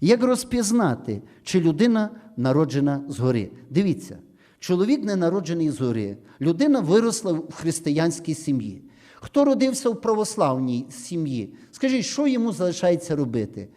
Як розпізнати, чи людина народжена згори? Дивіться, чоловік не народжений згори, людина виросла в християнській сім'ї. Хто родився в православній сім'ї? Скажіть, що йому залишається робити?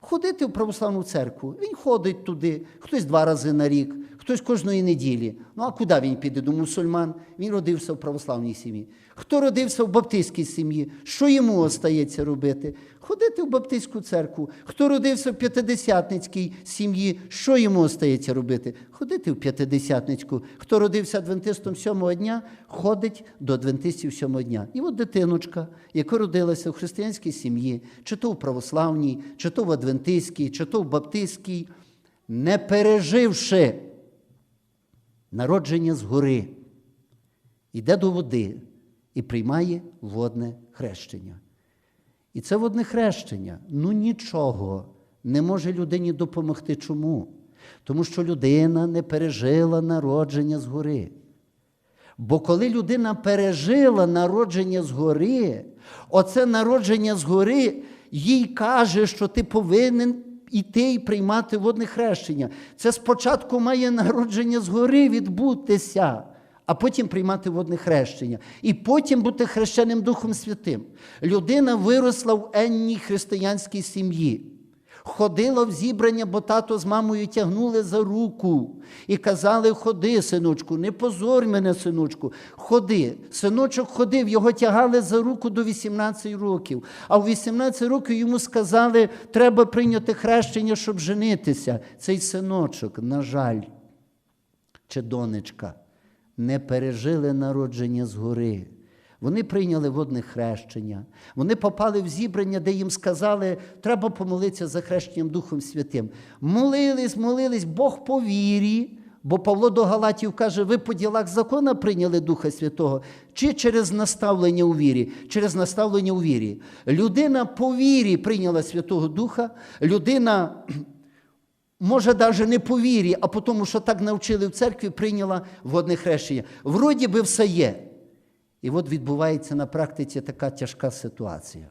Ходити в православну церкву. Він ходить туди, хтось два рази на рік, хтось кожної неділі. Ну а куди він піде до мусульман? Він родився в православній сім'ї. Хто родився в баптистській сім'ї? Що йому остається робити? Ходити в баптистську церкву. Хто родився в п'ятидесятницькій сім'ї? Що йому остається робити? Ходити в п'ятидесятницьку. Хто родився адвентистом сьомого дня, ходить до адвентистів сьомого дня. І от дитиночка, яка родилася в християнській сім'ї, чи то в православній, чи то в адвентистській, чи то в баптистській, не переживши народження згори, йде до води і приймає водне хрещення. І це водне хрещення, ну нічого не може людині допомогти. Чому? Тому що людина не пережила народження згори. Бо коли людина пережила народження згори, оце народження згори їй каже, що ти повинен іти і приймати водне хрещення. Це спочатку має народження згори відбутися, а потім приймати водне хрещення. І потім бути хрещеним Духом Святим. Людина виросла в енній християнській сім'ї. Ходила в зібрання, бо тато з мамою тягнули за руку і казали: Ходи, синочку, не позорь мене, синочку, ходи. Синочок ходив, його тягали за руку до 18 років. А в 18 років йому сказали, треба прийняти хрещення, щоб женитися. Цей синочок, на жаль, чи донечка, не пережили народження згори. Вони прийняли водне хрещення, вони попали в зібрання, де їм сказали, треба помолитися за хрещенням Духом Святим. Молились, молились, Бог по вірі, бо Павло до Галатів каже, ви по ділах закона прийняли Духа Святого, чи через наставлення у вірі? Через наставлення у вірі. Людина по вірі прийняла Святого Духа, людина. Може, навіть не по вірі, а тому, що так навчили в церкві, прийняла водне хрещення. Вроді би все є. І от відбувається на практиці така тяжка ситуація.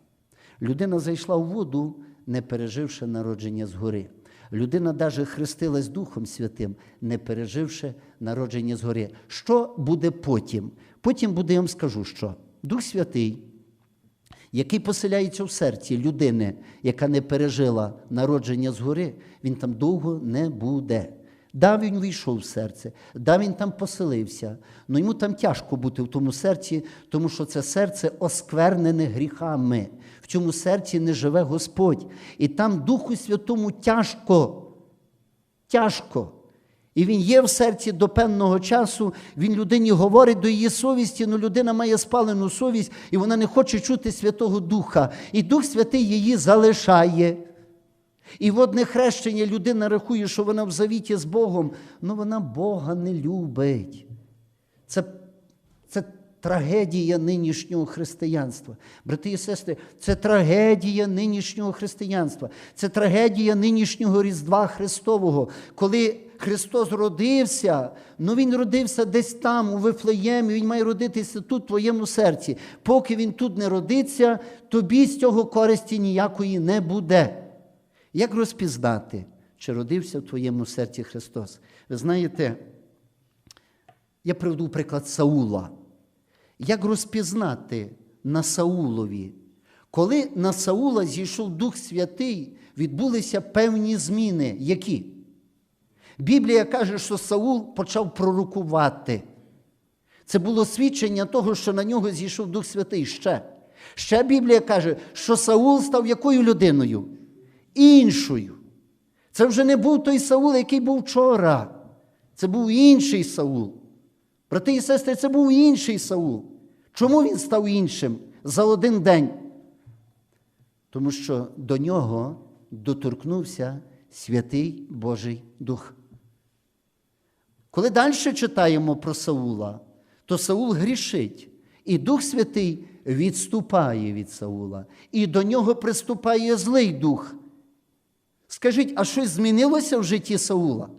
Людина зайшла в воду, не переживши народження згори. Людина навіть хрестилась Духом Святим, не переживши народження згори. Що буде потім? Потім буде, я вам скажу, що Дух Святий, який поселяється в серці людини, яка не пережила народження згори, він там довго не буде. Да, він війшов в серце, да, він там поселився, але йому там тяжко бути в тому серці, тому що це серце осквернене гріхами. В цьому серці не живе Господь. І там Духу Святому тяжко. Тяжко. І він є в серці до певного часу, він людині говорить до її совісті, але людина має спалену совість, і вона не хоче чути Святого Духа. І Дух Святий її залишає. І водне хрещення людина рахує, що вона в завіті з Богом, але вона Бога не любить. Це, це трагедія нинішнього християнства. Брати і сестри, це трагедія нинішнього християнства. Це трагедія нинішнього Різдва Христового, коли Христос родився, ну Він родився десь там, у Вифлеємі, Він має родитися тут, в твоєму серці. Поки Він тут не родиться, тобі з цього користі ніякої не буде. Як розпізнати, чи родився в твоєму серці Христос? Ви знаєте, я приведу приклад Саула. Як розпізнати на Саулові? Коли на Саула зійшов Дух Святий, відбулися певні зміни. Які? Біблія каже, що Саул почав пророкувати. Це було свідчення того, що на нього зійшов Дух Святий ще. Ще Біблія каже, що Саул став якою людиною? Іншою. Це вже не був той Саул, який був вчора. Це був інший Саул. Брати і сестри, це був інший Саул. Чому він став іншим за один день? Тому що до нього доторкнувся святий Божий Дух. Коли далі читаємо про Саула, то Саул грішить, і Дух Святий відступає від Саула, і до нього приступає злий дух. Скажіть, а щось змінилося в житті Саула?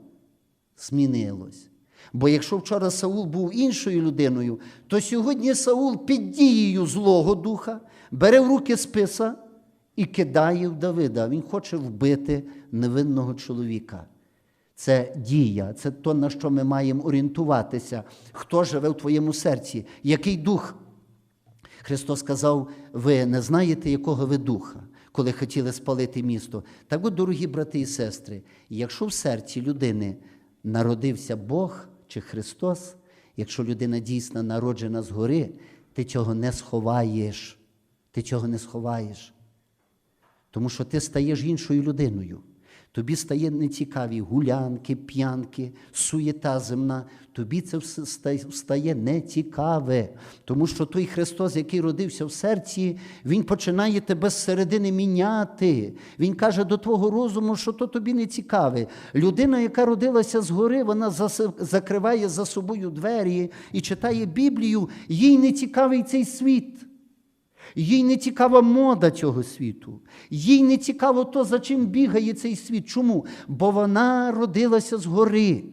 Змінилось. Бо якщо вчора Саул був іншою людиною, то сьогодні Саул під дією Злого Духа бере в руки списа і кидає в Давида. Він хоче вбити невинного чоловіка. Це дія, це то, на що ми маємо орієнтуватися. Хто живе в твоєму серці? Який дух? Христос сказав: ви не знаєте, якого ви духа, коли хотіли спалити місто. Так от, дорогі брати і сестри, якщо в серці людини народився Бог чи Христос, якщо людина дійсно народжена згори, ти цього не сховаєш. Ти цього не сховаєш. Тому що ти стаєш іншою людиною. Тобі стає нецікаві гулянки, п'янки, суєта земна. Тобі це все стає нецікаве. Тому що той Христос, який родився в серці, Він починає тебе зсередини міняти. Він каже до твого розуму, що то тобі не цікаве. Людина, яка родилася згори, вона закриває за собою двері і читає Біблію, їй не цікавий цей світ. Їй не цікава мода цього світу. Їй не цікаво то, за чим бігає цей світ. Чому? Бо вона родилася згори.